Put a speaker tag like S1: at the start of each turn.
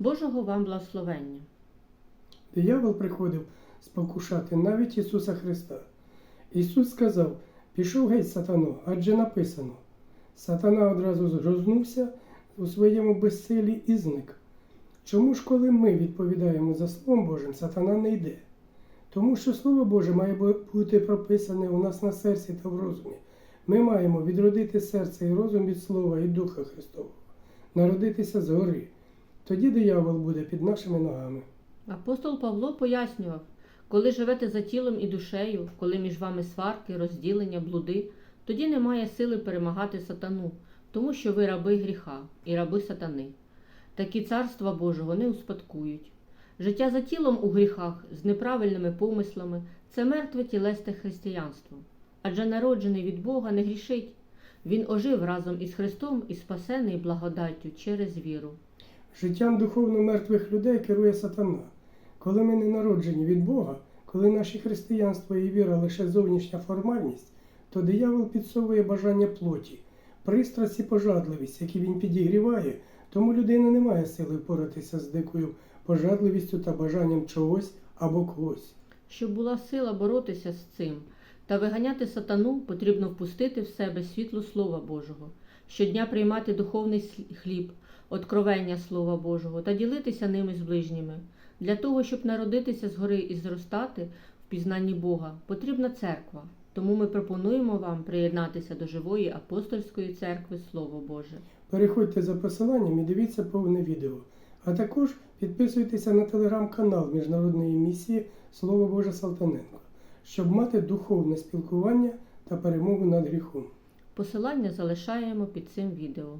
S1: Божого вам благословення.
S2: Диявол приходив спокушати навіть Ісуса Христа. Ісус сказав: Пішов геть, сатано, адже написано. Сатана одразу згрознувся у своєму безсилі і зник. Чому ж, коли ми відповідаємо за Словом Божим, сатана не йде? Тому що Слово Боже має бути прописане у нас на серці та в розумі. Ми маємо відродити серце і розум від Слова і Духа Христового, народитися згори. Тоді диявол буде під нашими ногами.
S1: Апостол Павло пояснював, коли живете за тілом і душею, коли між вами сварки, розділення, блуди, тоді немає сили перемагати сатану, тому що ви раби гріха і раби сатани. Такі царства Божого не успадкують. Життя за тілом у гріхах з неправильними помислами це мертве тілесте християнство. Адже народжений від Бога не грішить. Він ожив разом із Христом і спасений благодаттю через віру.
S2: Життям духовно мертвих людей керує сатана. Коли ми не народжені від Бога, коли наше християнство і віра лише зовнішня формальність, то диявол підсовує бажання плоті, пристрасть і пожадливість, які він підігріває, тому людина не має сили впоратися з дикою пожадливістю та бажанням чогось або когось.
S1: Щоб була сила боротися з цим та виганяти сатану, потрібно впустити в себе світло Слова Божого, щодня приймати духовний хліб, откровення Слова Божого та ділитися ними з ближніми. Для того, щоб народитися згори і зростати в пізнанні Бога, потрібна церква. Тому ми пропонуємо вам приєднатися до живої апостольської церкви Слово Боже.
S2: Переходьте за посиланням і дивіться повне відео. А також підписуйтеся на телеграм-канал Міжнародної місії Слово Боже Салтаненко, щоб мати духовне спілкування та перемогу над гріхом.
S1: Посилання залишаємо під цим відео.